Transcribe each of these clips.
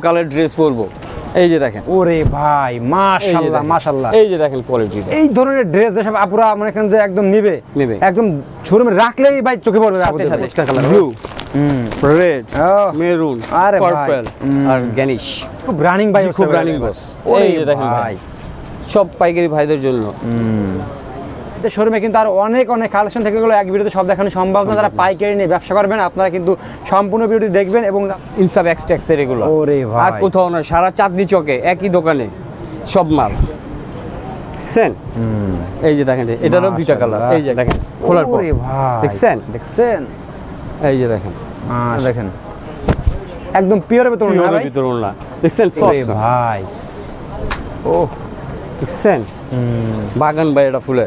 Colour dress পরবো। এই যে দেখেন। ওরে ভাই মাশাআল্লাহ মাশাআল্লাহ এই যে দেখেন কোয়ালিটি এই ধরনের ড্রেস যেসব আপুরা মনে করেন যে একদম নিবে নিবে। একদম শোরুমে রাখলেই ভাই চোখে পড়বে সাথে সাথে colour। ব্লু হুম। রেড. মেরুন আরে পার্পল আর গ্যানিশ খুব রানিং ভাই খুব রানিং বস এই যে দেখেন ভাই। সব পাইকারি ভাইদের জন্য। শোরুমে কিন্তু আর অনেক অনেক কালেকশন থেকে গেলো এক ভিডিওতে সব দেখানো সম্ভব না। যারা পাইকারি নিয়ে ব্যবসা করবেন আপনারা কিন্তু সম্পূর্ণ ভিডিওটি দেখবেন এবং ইনসাফ এক্সট্যাক্সের এগুলো। ওরে ভাই। আর কোথাও না সারা চাঁদনি চকে একই দোকানে সব মাল। সেন এই যে দেখেন এটারও দুইটা কালার এই যে দেখেন খোলার পর। দেখছেন? দেখছেন? এই যে দেখেন। দেখেন। একদম পিওর ভেতর না ভাই। ভিতর না দেখছেন? সস। ভাই। ও দেখছেন? বাগান ভাই এটা ফুলে।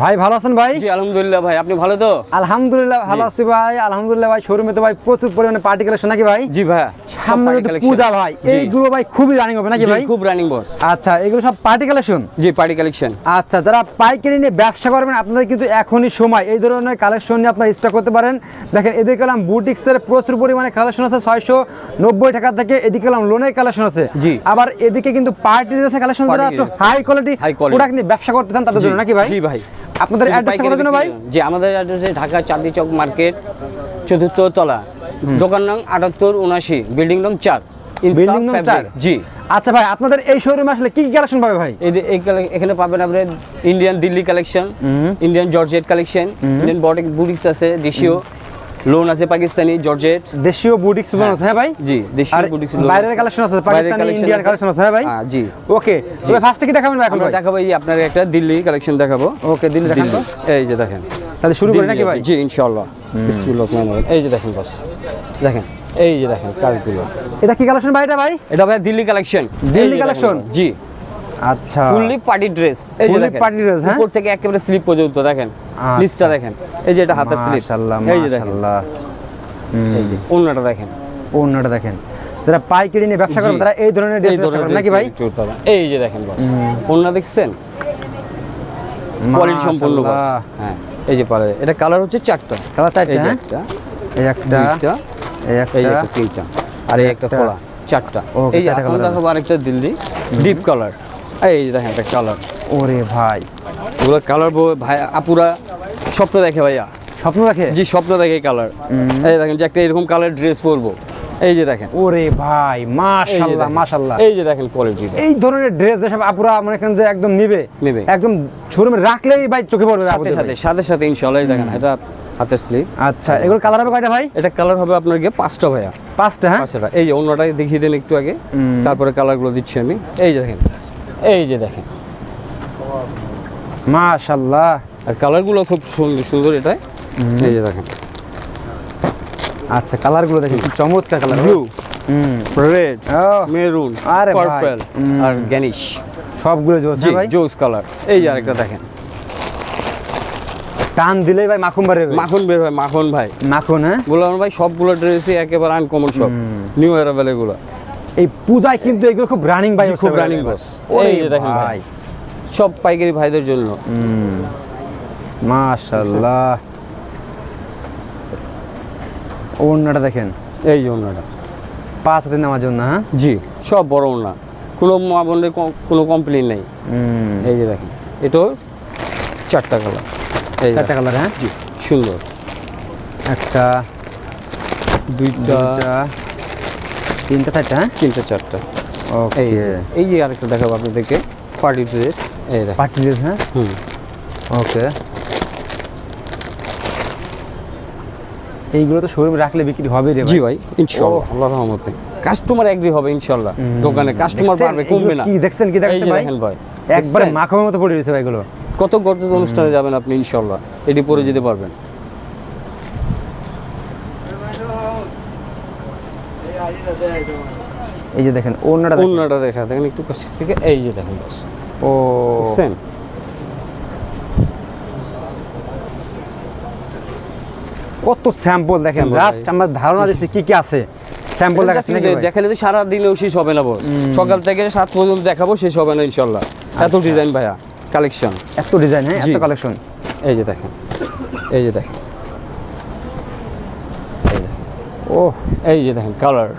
ভাই ভালো আছেন ভাই? জি আলহামদুলিল্লাহ ভাই আপনি ভালো তো? আলহামদুলিল্লাহ ভালো আছি ভাই আলহামদুলিল্লাহ ভাই শোরুমে তো ভাই প্রচুর পরিমাণে পার্টি কালেকশন নাকি ভাই? জি ভাই সামনে তো পূজা ভাই এইগুলো ভাই খুবই রানিং হবে নাকি ভাই? খুব রানিং বস আচ্ছা এগুলো সব পার্টি কালেকশন জি পার্টি কালেকশন আচ্ছা যারা পাইকারি নিয়ে ব্যবসা করবেন আপনাদের কিন্তু এখনই সময়। এই ধরনের কালেকশন নিয়ে আপনারা স্টক করতে পারেন। দেখেন এদিকে বুটিক্সের প্রচুর পরিমাণে কালেকশন আছে ছয়শো নব্বই টাকা থেকে এদিকে লোনের কালেকশন আছে। জি। আবার এদিকে কিন্তু পার্টি কালেকশন যারা হাই কোয়ালিটি প্রোডাক্ট নিয়ে ব্যবসা করতে চান তাদের জন্য নাকি ভাই? জি ভাই। আপনাদের অ্যাড্রেসটা কত ভাই। জি আমাদের অ্যাড্রেস ঢাকা চাঁদনি চক মার্কেট চতুর্থ তলা দোকান নং আটাত্তর উনাশি বিল্ডিং নং চার বিল্ডিং নং চার? জি। আচ্ছা ভাই আপনাদের এই শোরুমে আসলে কি কি কালেকশন পাবে ভাই? এই এখানে পাবেন আপনি Indian Delhi collection Indian georgette collection Indian বডিক boutiques আছে দেশীয়। লোন আছে পাকিস্তানি জর্জেট। দেশীয় বুটিক্স আছে হ্যাঁ ভাই? জি দেশীয় বুটিক্স লোন বাইরের কালেকশন আছে পাকিস্তানি ইন্ডিয়ান কালেকশন আছে। হ্যাঁ ভাই? হ্যাঁ জি। ওকে তবে ফার্স্টে কি দেখাবেন ভাই এখন ভাই? দেখাবো এই আপনার একটা দিল্লি কালেকশন দেখাবো। ওকে দিল্লি দিল্লি। এই যে দেখেন। তাহলে শুরু করি নাকি ভাই? জি ইনশাআল্লাহ। বিসমিল্লাহ রহমানির রহিম। এই যে দেখেন বস। দেখেন এই যে দেখেন কাজগুলো। এটা কি কালেকশন ভাই এটা ভাই? এটা ভাই দিল্লি কালেকশন দিল্লি কালেকশন জি। আচ্ছা। ফুললি পার্টি ড্রেস এই যে দেখেন। party dress, হ্যাঁ? উপর থেকে একেবারে স্লিপ পর্যন্ত দেখেন। নিচটা দেখেন। এই যে এটা হাতের স্লিপ। এই যে দেখেন। মাশাআল্লাহ। এই যে অন্যটা দেখেন। অন্যটা দেখেন। যারা পাইকারি নিয়ে ব্যবসা করেন তারা এই ধরনের ড্রেস এই নাকি ভাই। এই যে দেখেন বস। অন্য দেখছেন? কোয়ালিটি সম্পূর্ণ বস। হ্যাঁ এই যে পারে। এটা কালার হচ্ছে চারটা। কালার চারটা এই হ্যাঁ? একটা এই একটা এই এই একটা একটা তিনটা। আর এই একটা একটা। ফোড়া চারটা। এই যে এখন colour আরেকটা দিল্লি ডিপ কালার। এই যে দেখেন একটা কালার। ওরে ভাই। এগুলো কালার ভাই আপুরা স্বপ্ন দেখে ভাইয়া। স্বপ্ন রাখে জি স্বপ্ন দেখে কালার এই দেখেন যে একটা এরকম কালার ড্রেস পরবো। এই যে দেখেন। ওরে ভাই মাশাআল্লাহ। মাশাআল্লাহ এই যে দেখেন কোয়ালিটি এই ধরনের ড্রেস যেসব আপুরা মনে করেন যে একদম নিবে নিবে। একদম শোরুমে রাখলেই ভাই চোখে পড়বে সাথে সাথে সাথে সাথে ইনশাআল্লাহ দেখেন এটা হাতের স্লিপ আচ্ছা এগুলো কালার হবে কয়টা ভাই? এটা কালার হবে আপনার গিয়ে পাঁচটা ভাইয়া। পাঁচটা হ্যাঁ? পাঁচটা এই যে অন্যটাই দেখিয়ে দেন একটু আগে। তারপরে কালারগুলো দিচ্ছি আমি। এই যে দেখেন। এই যে দেখেন। মাশাআল্লাহ। আর কালারগুলো খুব সুন্দর সুন্দর এটাই। এই যে দেখেন। আচ্ছা কালারগুলো দেখেন চমৎকার কালার ব্লু হুম। রেড মেরুন আরে। পার্পল আর গ্যানিশ সবগুলো জোস ভাই? জোস কালার এই যে আরেকটা দেখেন। টান দিলেই ভাই মাখন বাড়ে মাখন বের হয় মাখন ভাই। মাখন হ্যাঁ? গোলাম ভাই সবগুলো ড্রেসই একেবারে আনকমন সব। নিউ অ্যারাইভেল এগুলো এই পূজায় কিন্তু এগুলো খুব রানিং ভাই খুব রানিং বস এই যে দেখেন ভাই। সব পাইকারি ভাইদের জন্য। মাশাআল্লাহ। ওন্নাটা দেখেন। এই যে অন্যটা পাঁচ হাতে নেওয়ার জন্য হ্যাঁ? জি সব বড় না কোনো মা বোনের কোনো কমপ্লেন নেই। এই যে দেখেন এটাও চারটা কালার এই চারটা কালার হ্যাঁ? জি সুন্দর। একটা দুইটা তিনটা চারটা হ্যাঁ? তিনটা চারটা। ওকে এই যে আরেকটা দেখাবো আপনাদেরকে। পার্টি ড্রেস এই দেখেন পার্টি ড্রেস হ্যাঁ? হুম। ওকে। এইগুলো তো শোরুমে রাখলে বিক্রি হবে রে জি ভাই ইনশাআল্লাহ আল্লাহর রহমতে। কাস্টমার এগ্রি হবে ইনশাআল্লাহ। দোকানে কাস্টমার বাড়বে কমবে না। কি দেখছেন কি দেখছেন ভাই? ভাই একবারে? মাখনের মতো পড়ে রয়েছে ভাই এগুলো। কত গর্জিত অনুষ্ঠানে যাবেন আপনি ইনশাআল্লাহ। এটি পরে যেতে পারবেন। এই যে দেখেন অন্যটা দেখা দেখেন একটু কাছে থেকে এই যে দেখেন বাস। ও দেখছেন কত স্যাম্পল দেখেন জাস্ট। আমরা ধারণা দিচ্ছি কি কি আছে। স্যাম্পল দেখাচ্ছি নাকি দেখালে তো সারা দিনেও শেষ হবে না বস। সকাল থেকে সাত পর্যন্ত দেখাবো শেষ হবে না ইনশাআল্লাহ এত ডিজাইন ভাইয়া কালেকশন এত ডিজাইন হ্যাঁ? এত কালেকশন এই যে দেখেন এই যে দেখেন। ও। এই যে দেখেন কালার।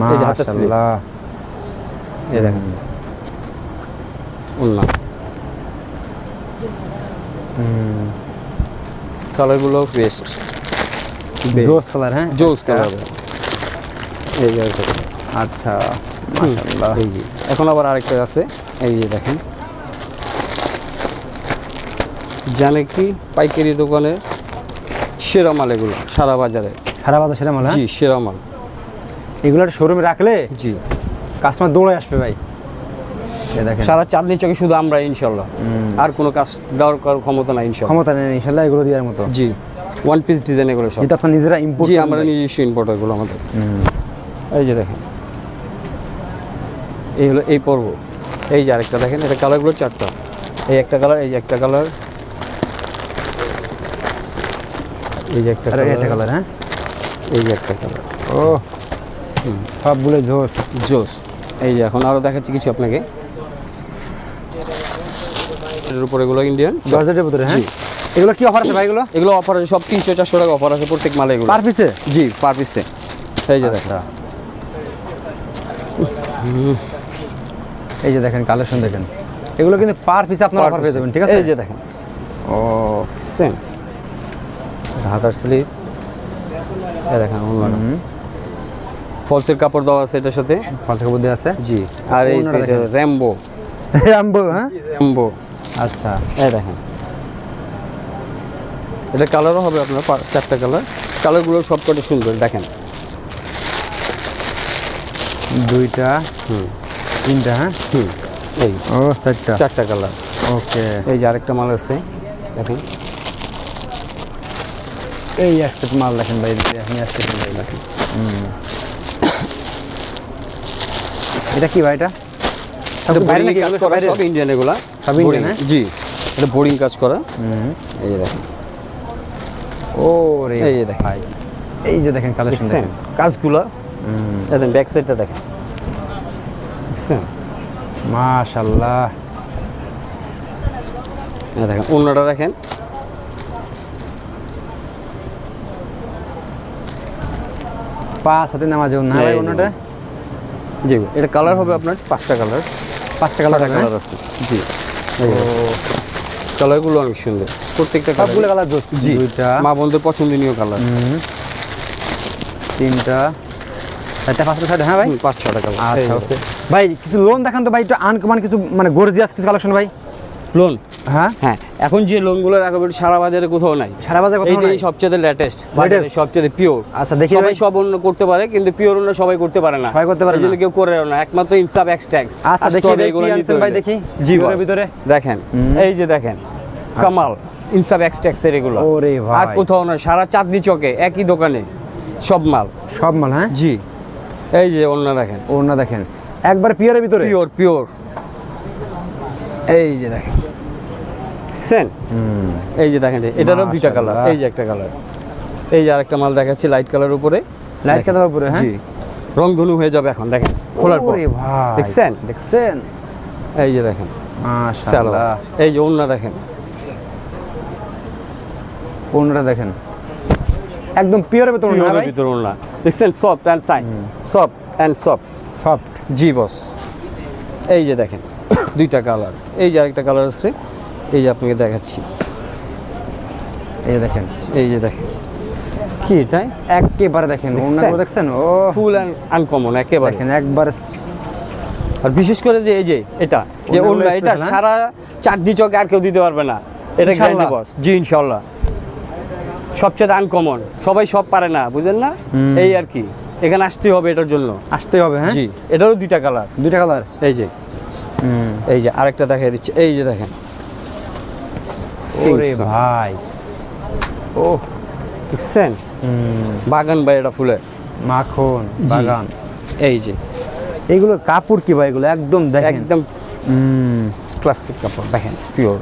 মাশাআল্লাহ। এই দেখেন। উন্না কালারগুলো বেস্ট জোস কালার হ্যাঁ? জোস কালার এই আচ্ছা মাশাআল্লাহ। এই যে। এখন আবার আরেকটা আছে। এই যে দেখেন। জানে কি পাইকারি দোকানে সেরা মাল এগুলো সারা বাজারে। সারা বাজার সেরা মাল হ্যাঁ? জি সেরা মাল। এগুলো শোরুমে রাখলে? জি। কাস্টমার দৌড়ে আসবে ভাই। সারা চাঁদনি চকে শুধু আমরা ইনশাল্লাহ। আর কোনো কাজ দেওয়ার ক্ষমতা নাই ইনশাল্লাহ। ক্ষমতা নেই ইনশাল্লাহ এগুলো দেওয়ার মতো। জি। ওয়ান পিস ডিজাইন এগুলো সব। যেটা আপনার নিজেরা ইম্পোর্ট জি আমরা নিজস্ব ইম্পোর্ট এগুলো আমাদের। এই যে দেখেন। এই হলো এই পর্ব। এই যে আরেকটা দেখেন এটা কালারগুলো চারটা। এই একটা কালার এই যে একটা কালার এই যে একটা এটা কালার কালার হ্যাঁ? এই যে একটা কালার ও সবগুলো জোস। জোস। এই যে এখন আরও দেখাচ্ছি কিছু আপনাকে। এর উপর এগুলো ইন্ডিয়ান ভিতরে হ্যাঁ? এগুলো কি অফার আছে ভাই এগুলো? এগুলো অফার আছে সব তিনশো চারশো টাকা অফার আছে প্রত্যেক মালে এগুলো। পার পিসে জি পার পিসে এই যে দেখেন। আচ্ছা এই যে দেখেন কালেকশন দেখেন। এগুলো কিন্তু পার পিসে আপনারা per অফার পেয়ে যাবেন ঠিক আছে? এই যে দেখেন। ও সেম হাতার স্লিপ এই দেখেন ফলসের কাপড় দেওয়া আছে এটার সাথে? পাঁচশো বুদ্ধি আছে? জি। আর এই দেখেন। র্যাম্বো। হ্যাঁ? র্যাম্বো। আচ্ছা। এই দেখেন। এটা কালারও হবে আপনার চারটা কালার। কালারগুলো সব কটা সুন্দর দেখেন। দুইটা হুম। তিনটা হ্যাঁ? হুম। এই। ও চারটা। চারটা কালার। ওকে। এই যে আরেকটা মাল আছে দেখেন। এই একটা মাল দেখেন ভাই আমি আসতে ভাই দেখেন। এটা কি ভাই এটা? সব ইন্ডিয়ান এগুলা। সব হ্যাঁ? জি এটা বোরিং কাজ করা। এই যে দেখেন। ও রে এই যে দেখেন। এই যে দেখেন কালেকশন কাজগুলা দেখেন ব্যাক সাইডটা দেখেন। দেখছেন মাশাআল্লাহ। দেখেন অন্যটা দেখেন। পাঁচ হাতে নামাজ না অন্যটা জি এটা কালার হবে আপনার পাঁচটা কালার পাঁচটা কালার ছটা কালার আছে। জি। কালারগুলো অনেক সুন্দর। প্রত্যেকটা সবগুলো কালার জি দুইটা। মা বোনদের পছন্দনীয় কালার তিনটা। চারটা পাঁচটা ছয়টা হ্যাঁ ভাই? পাঁচ ছটা কালার আচ্ছা ভাই কিছু লোন দেখান তো ভাই একটু আনকমান কিছু মানে গর্জিয়াস কিছু কালেকশন ভাই। লোন হ্যাঁ? হ্যাঁ এখন যে লোনগুলো রাখবে সারা বাজারে কোথাও নাই। সারা বাজার কোথাও নাই? সবচেয়ে লেটেস্ট বাজারে সবচেয়ে পিওর আচ্ছা দেখি সবাই সব অন্য করতে পারে কিন্তু পিওর অন্য সবাই করতে পারে না। সবাই করতে পারে না। কেউ করে না একমাত্র ইনসাফ এক্স ট্যাক্স আচ্ছা, দেখি কি আনছেন ভাই, দেখি। জি ভিতরে দেখেন। এই যে দেখেন কামাল ইনসাফ এক্স ট্যাক্স এর এগুলো। ওরে ভাই। আর কোথাও না সারা চাঁদনি চকে একই দোকানে সব মাল। সব মাল হ্যাঁ? জি। এই যে অন্য দেখেন। না দেখেন। একবার পিওরের ভিতরে? পিওর পিওর এই যে দেখেন। সেন এই যে দেখেন এটারও দুইটা কালার এই যে একটা কালার এই যে আরেকটা মাল দেখাচ্ছি লাইট কালার উপরে। লাইট কালার উপরে হ্যাঁ? জি। রংধনু হয়ে যাবে এখন দেখেন। খোলার পর। ভাই দেখছেন? দেখছেন? এই যে দেখেন। মাশাআল্লাহ। এই যে অন্য দেখেন। কোনটা দেখেন। একদম পিওরের ভিতরে না পিওরের ভাই। ভিতরে ওড়না। দেখছেন? Soft and shine soft and soft soft G boss এই যে দেখেন। দুইটা কালার এই যে আরেকটা কালার আছে এই যে আপনাকে দেখাচ্ছি। এই দেখেন এই যে দেখেন। কি এটাই একেবারে দেখেন দেখছেন? ও। ফুল অ্যান্ড আনকমন একেবারে। দেখেন একবার। আর বিশেষ করে যে এই যে এটা যে অন্য এটা হ্যাঁ? সারা চাকরি চকে আর কেউ দিতে পারবে না। এটা গ্যারান্টি বস জি ইনশাল্লাহ। সবচেয়ে আনকমন সবাই সব পারে না বুঝেন না? এই আর কি এখানে আসতে হবে এটার জন্য। আসতে হবে হ্যাঁ? জি এটারও দুইটা কালার দুইটা কালার এই যে এই যে আরেকটা দেখাই দিচ্ছে এই যে দেখেন। ওরে ভাই। ও দেখছেন? বাগান ভাই এটা ফুলে। মাখন বাগান। এই যে। এগুলো কাপড় কি ভাই এগুলো? একদম দেখেন। একদম। ক্লাসিক কাপড় দেখেন। পিওর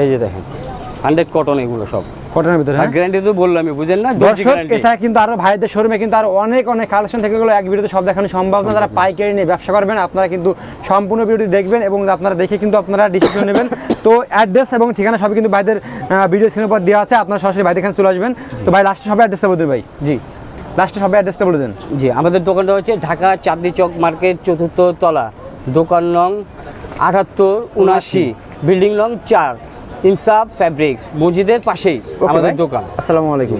এই যে দেখেন। হান্ড্রেড কটন এগুলো সব। কটনের ভিতরে হ্যাঁ? গ্যারান্টি তো বললামই বুঝেন না? দর্শক এছাড়া কিন্তু আরও ভাইদের শোরুমে কিন্তু আরও অনেক অনেক কালেকশন থেকে গেলো এক ভিডিওতে সব দেখানো সম্ভব না। যারা পাইকারি নিয়ে ব্যবসা করবেন আপনারা কিন্তু সম্পূর্ণ ভিডিওটি দেখবেন এবং আপনারা দেখে কিন্তু আপনারা ডিসিশন নেবেন। তো অ্যাড্রেস এবং ঠিকানা সবই কিন্তু ভাইদের ভিডিও স্ক্রিনের উপর দেওয়া আছে। আপনারা সরাসরি ভাইদের এখানে চলে আসবেন। তো ভাই লাস্টে সবাই অ্যাড্রেসটা বলে দিন ভাই। জি। লাস্টে সবাই অ্যাড্রেসটা বলে দেন। জি আমাদের দোকানটা হচ্ছে ঢাকা চাঁদনি চক মার্কেট চতুর্থ তলা। দোকান নং আটাত্তর উনাশি বিল্ডিং নং চার ইনসাফ ফ্যাব্রিক্স মসজিদের পাশেই আমাদের দোকান। আসসালামু আলাইকুম।